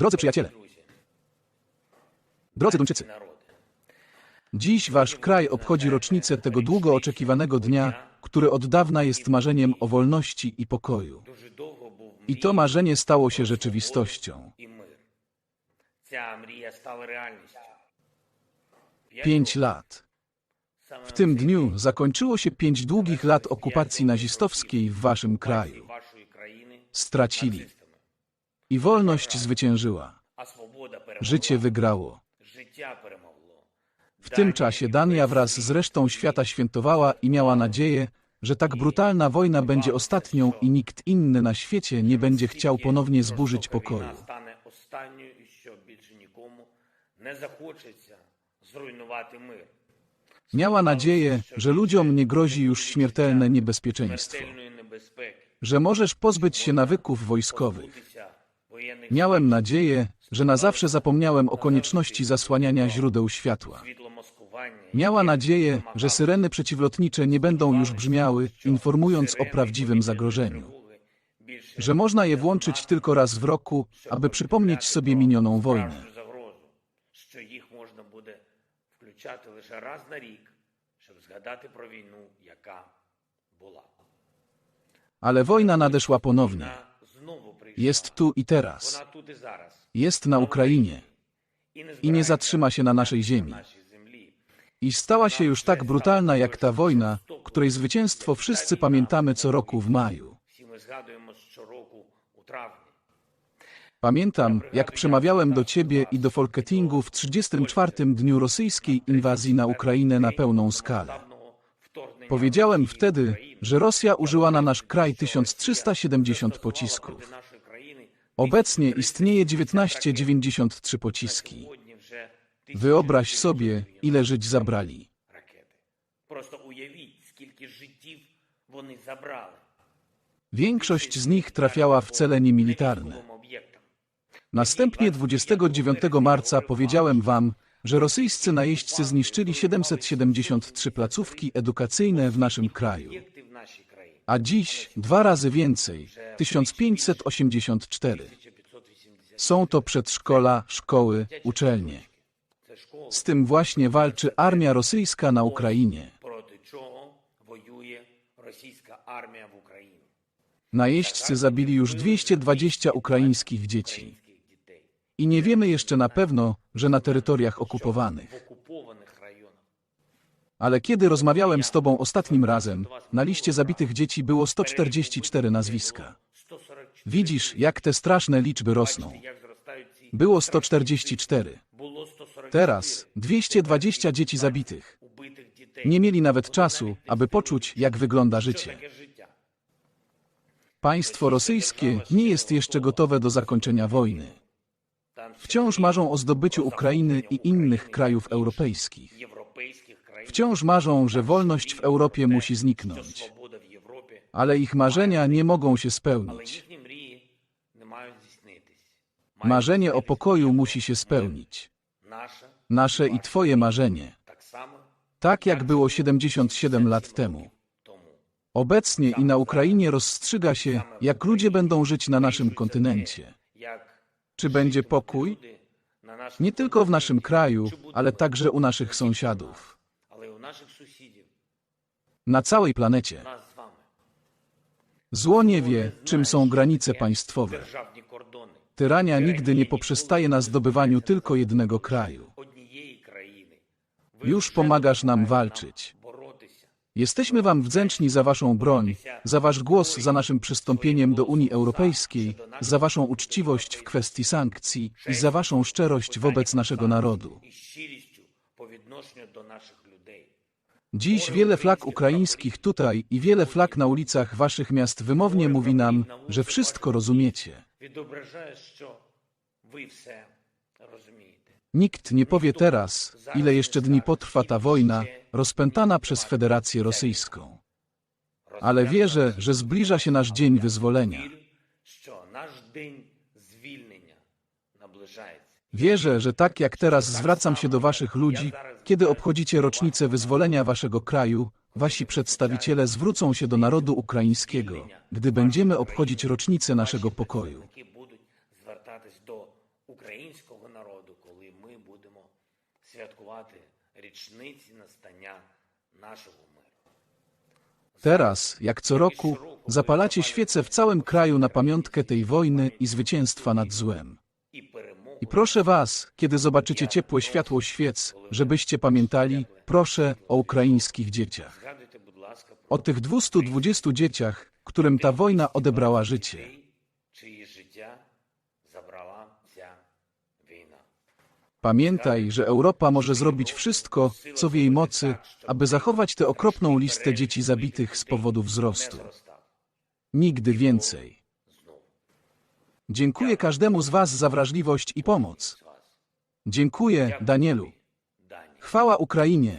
Drodzy przyjaciele, drodzy Duńczycy, dziś wasz kraj obchodzi rocznicę tego długo oczekiwanego dnia, który od dawna jest marzeniem o wolności i pokoju. I to marzenie stało się rzeczywistością. Pięć lat. W tym dniu zakończyło się pięć długich lat okupacji nazistowskiej w waszym kraju. Stracili i wolność zwyciężyła. Życie wygrało. W tym czasie Dania wraz z resztą świata świętowała i miała nadzieję, że tak brutalna wojna będzie ostatnią i nikt inny na świecie nie będzie chciał ponownie zburzyć pokoju. Miała nadzieję, że ludziom nie grozi już śmiertelne niebezpieczeństwo, że możesz pozbyć się nawyków wojskowych, Позбутися воєнних Miałem nadzieję, że na zawsze zapomniałem o konieczności zasłaniania źródeł światła. світломаскування. Miała nadzieję, że syreny przeciwlotnicze nie będą już brzmiały, informując o prawdziwym zagrożeniu. Більше Że można je włączyć tylko raz w roku, aby przypomnieć sobie minioną wojnę. справжню загрозу, що їх можна буде включати лише раз на рік, щоб згадати про війну, яка була. Ale wojna nadeszła ponownie. Jest tu i teraz. Jest na Ukrainie. I nie zatrzyma się na naszej ziemi. I stała się już tak brutalna jak ta wojna, której zwycięstwo wszyscy pamiętamy co roku w maju. Pamiętam, jak przemawiałem do ciebie i do Folketingu w 34 dniu rosyjskiej inwazji na Ukrainę na pełną skalę. Powiedziałem wtedy, że Rosja użyła na nasz kraj 1370 pocisków. Obecnie istnieje 1993 pociski. Wyobraź sobie, ile żyć zabrali. Większość z nich trafiała w cele niemilitarne. Następnie 29 marca powiedziałem wam, że rosyjscy najeźdźcy zniszczyli 773 placówki edukacyjne w naszym kraju. A dziś dwa razy więcej 1584. Są to przedszkola, szkoły, uczelnie. Z tym właśnie walczy armia rosyjska na Ukrainie. Najeźdźcy zabili już 220 ukraińskich dzieci. I nie wiemy jeszcze na pewno, że na terytoriach okupowanych. Ale kiedy rozmawiałem z Tobą ostatnim razem, na liście zabitych dzieci było 144 nazwiska. Widzisz, jak te straszne liczby rosną. Było 144. Teraz 220 dzieci zabitych. Nie mieli nawet czasu, aby poczuć, jak wygląda życie. Państwo rosyjskie nie jest jeszcze gotowe do zakończenia wojny. Wciąż marzą o zdobyciu Ukrainy i innych krajów europejskich. Wciąż marzą, że wolność w Europie musi zniknąć. Ale ich marzenia nie mogą się spełnić. Marzenie o pokoju musi się spełnić. Nasze i Twoje marzenie. Tak jak było 77 lat temu. Obecnie i na Ukrainie rozstrzyga się, jak ludzie będą żyć na naszym kontynencie. Czy będzie pokój? Nie tylko w naszym kraju, ale także u naszych sąsiadów. Na całej planecie. Zło nie wie, czym są granice państwowe. Tyrania nigdy nie poprzestaje na zdobywaniu tylko jednego kraju. Już pomagasz nam walczyć. Jesteśmy Wam wdzięczni za Waszą broń, za Wasz głos za naszym przystąpieniem do Unii Europejskiej, za Waszą uczciwość w kwestii sankcji i za Waszą szczerość wobec naszego narodu. Dziś wiele flag ukraińskich tutaj i wiele flag na ulicach Waszych miast wymownie mówi nam, że wszystko rozumiecie. Nikt nie powie teraz, ile jeszcze dni potrwa ta wojna, rozpętana przez Federację Rosyjską. Ale wierzę, że zbliża się nasz dzień wyzwolenia. Вірю, що наш день звільнення наближається. Wierzę, że tak jak teraz zwracam się do waszych ludzi, kiedy obchodzicie rocznicę wyzwolenia waszego kraju, wasi przedstawiciele zwrócą się do narodu ukraińskiego, gdy będziemy obchodzić rocznicę naszego pokoju. Які будуть звертатись до українського народу, коли ми будемо святкувати Teraz, jak co roku, zapalacie świece w całym kraju na pamiątkę tej wojny i zwycięstwa nad złem. I proszę Was, kiedy zobaczycie ciepłe światło świec, żebyście pamiętali, proszę, o ukraińskich dzieciach. O tych 220 dzieciach, którym ta wojna odebrała życie. Zabrała ta wojna. Pamiętaj, że Europa może zrobić wszystko, co w jej mocy, aby zachować tę okropną listę dzieci zabitych z powodu wzrostu. Nigdy więcej. Dziękuję każdemu z Was za wrażliwość i pomoc. Dziękuję, Danielu. Chwała Ukrainie.